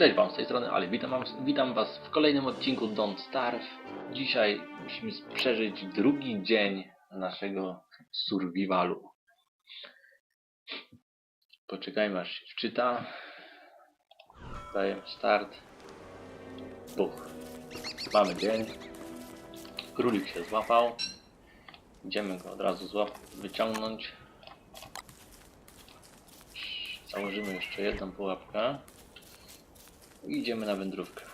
Cześć Wam, z tej strony Ali. Witam, witam Was w kolejnym odcinku Don't Starve. Dzisiaj musimy przeżyć drugi dzień naszego survivalu. Poczekajmy aż się wczyta. Dajemy start. Buch. Mamy dzień. Królik się złapał. Idziemy go od razu wyciągnąć. Założymy jeszcze jedną pułapkę. Idziemy na wędrówkę.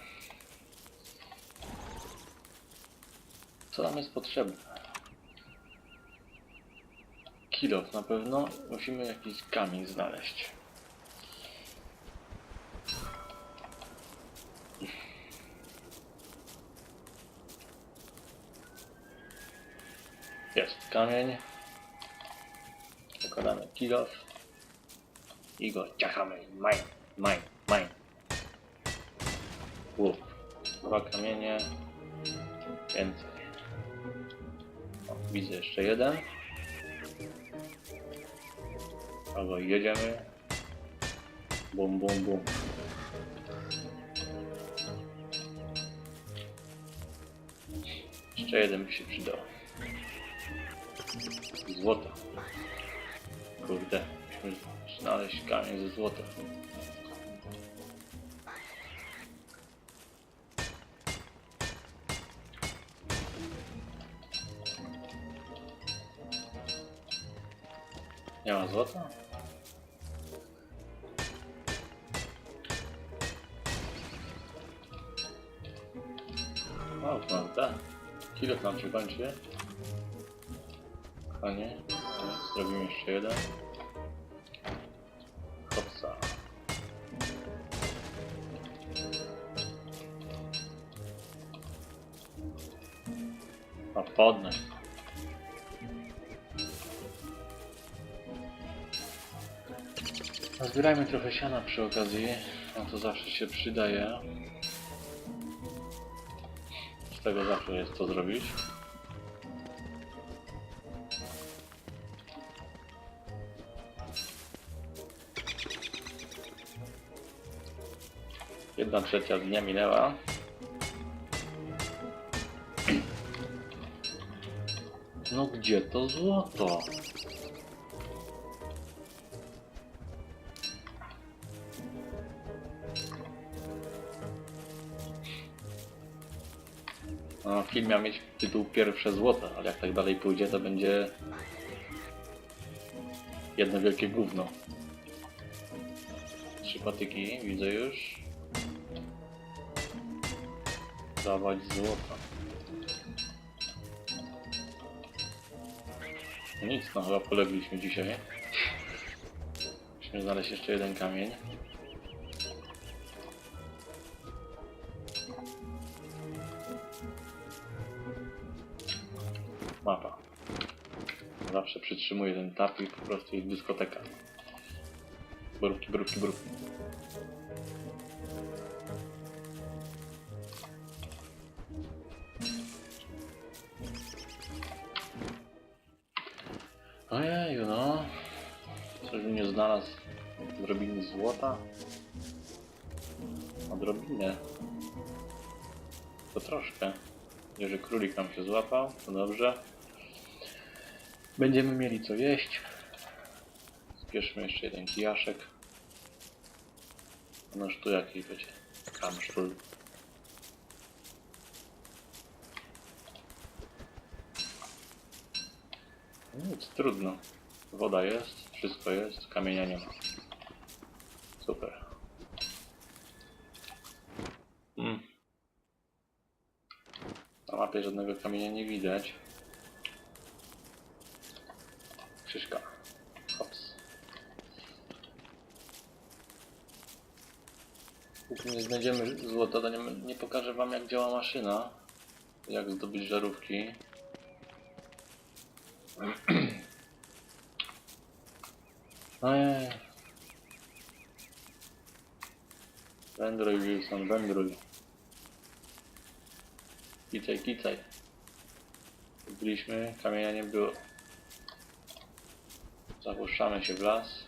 Co nam jest potrzebne? Kilof na pewno. Musimy jakiś kamień znaleźć. Jest kamień. Układamy kilof. I go ciachamy. Mine, mine, mine. Łup. Dwa kamienie. Więcej. O, widzę jeszcze jeden. Albo jedziemy. Bum, bum, bum. Jeszcze jeden by się przydał. Złoto. Kurde, musimy znaleźć kamień ze złota. Złota? O, prawda. Kilo nam się kończy. Kochanie. Zrobimy jeszcze jeden. Hopsa. A podnoś. Zbierajmy trochę siana przy okazji, no to zawsze się przydaje. Z tego zawsze jest co zrobić. Jedna trzecia dnia minęła. No gdzie to złoto? No, film miał mieć tytuł Pierwsze Złoto, ale jak tak dalej pójdzie, to będzie jedno wielkie gówno. Trzy patyki, widzę już. Dawać złota. No nic, no chyba polegliśmy dzisiaj. Musimy znaleźć jeszcze jeden kamień. Zawsze przytrzymuję ten tap i po prostu jest dyskoteka. Brówki, brówki, brówki. Ojeju, no. Coś bym nie znalazł odrobiny złota. Odrobinę. To troszkę. Jeżeli królik nam się złapał, to dobrze. Będziemy mieli co jeść. Zbierzmy jeszcze jeden kijaszek. Noż tu jakiś będzie kamsztul. Nic, trudno. Woda jest, wszystko jest, kamienia nie ma. Super. Mm. Na mapie żadnego kamienia nie widać. Krzyżka. Hops. Póki nie znajdziemy złota, to nie, nie pokażę wam jak działa maszyna. Jak zdobyć żarówki. Ojej. Wędruj Wilson, wędruj. Kicaj, kicaj. Byliśmy, kamienia nie było. Zapuszczamy się w las.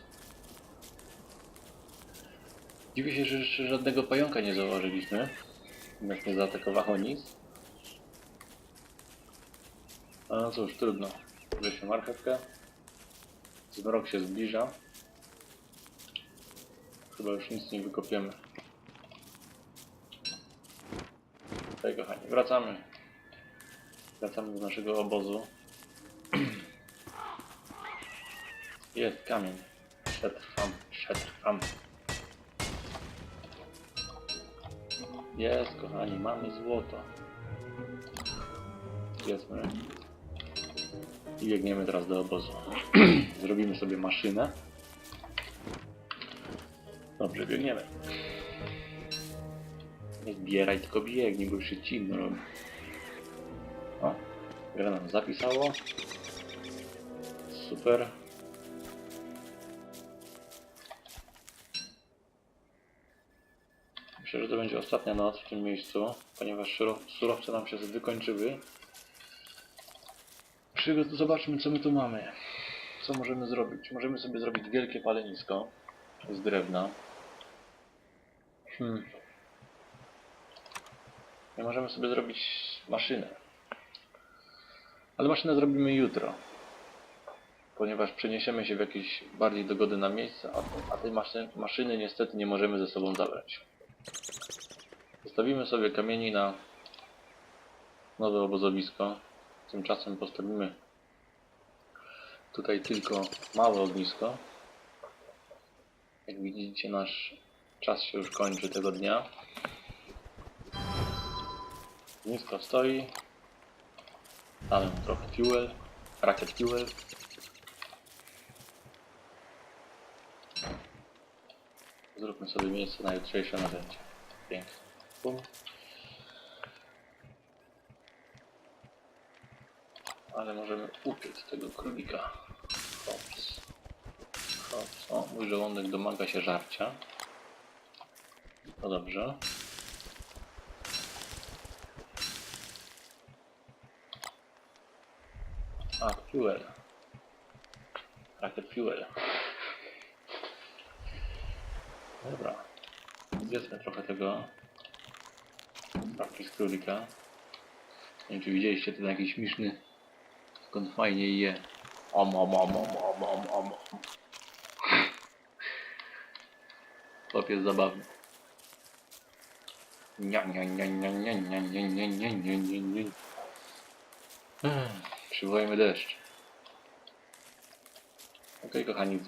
Dziwię się, że jeszcze żadnego pająka nie zauważyliśmy. Jak nie zaatakowało nic. A no cóż, trudno. Weźmy marchewkę. Zmrok się zbliża. Chyba już nic nie wykopiemy. Okej, kochani, wracamy. Wracamy do naszego obozu. Jest kamień. Przetrwam, przetrwam. Jest, kochani, mamy złoto. Jedzmy. I biegniemy teraz do obozu. Zrobimy sobie maszynę. Dobrze, biegniemy. Nie zbieraj, tylko biegnij, bo już się ciemno robi. O, gra nam zapisało. Super. Myślę, że to będzie ostatnia noc w tym miejscu, ponieważ surow- surowce nam się wykończyły. Zobaczmy, co my tu mamy. Co możemy zrobić? Możemy sobie zrobić wielkie palenisko z drewna. Hmm. I możemy sobie zrobić maszynę. Ale maszynę zrobimy jutro. Ponieważ przeniesiemy się w jakieś bardziej dogodne miejsce, a, tej maszyny niestety nie możemy ze sobą zabrać. Zostawimy sobie kamieni na nowe obozowisko. Tymczasem postawimy tutaj tylko małe ognisko. Jak widzicie, nasz czas się już kończy tego dnia. Ognisko stoi. Damy trochę fuel, rakiet fuel. Zróbmy sobie miejsce na jutrzejsze narzędzie. Pięknie. Bum. Ale możemy upiec tego królika. Hops. Hops. O, mój żołądek domaga się żarcia. No dobrze. A, fuel. Rakiet fuel. Dobra. Zjedzmy trochę tego. Papki z królika. Nie wiem, czy widzieliście ten jakiś śmieszny. Skąd fajnie je. Om, om, om, om, om, om, om. Chłop jest zabawny. Nia, nia, nia, nia, nia, nia, nia, nia, nia, nia, nia, nia. Przywołajmy deszcz. Okej, kochani.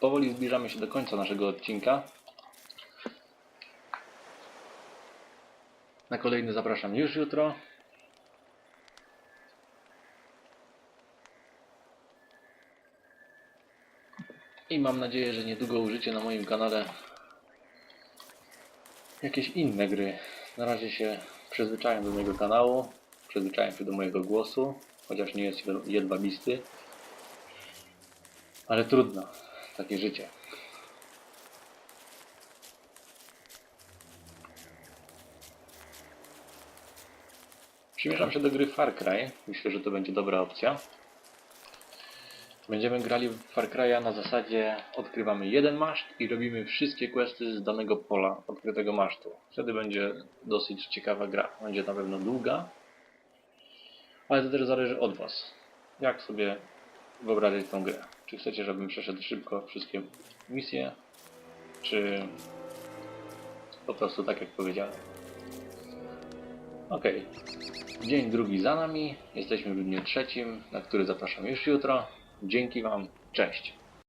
Powoli zbliżamy się do końca naszego odcinka. Na kolejny zapraszam już jutro. I mam nadzieję, że niedługo użycie na moim kanale jakieś inne gry. Na razie się przyzwyczaiłem do mojego kanału, przyzwyczaiłem się do mojego głosu, chociaż nie jest jedwabisty. Ale trudno, takie życie. Przymierzam się do gry Far Cry. Myślę, że to będzie dobra opcja. Będziemy grali w Far Cry'a na zasadzie odkrywamy jeden maszt i robimy wszystkie questy z danego pola odkrytego masztu. Wtedy będzie dosyć ciekawa gra. Będzie na pewno długa, ale to też zależy od Was. Jak sobie wyobrazić tą grę? Czy chcecie, żebym przeszedł szybko wszystkie misje, czy po prostu tak jak powiedziałem. Okej. Dzień drugi za nami. Jesteśmy w dniu trzecim, na który zapraszam już jutro. Dzięki Wam. Cześć.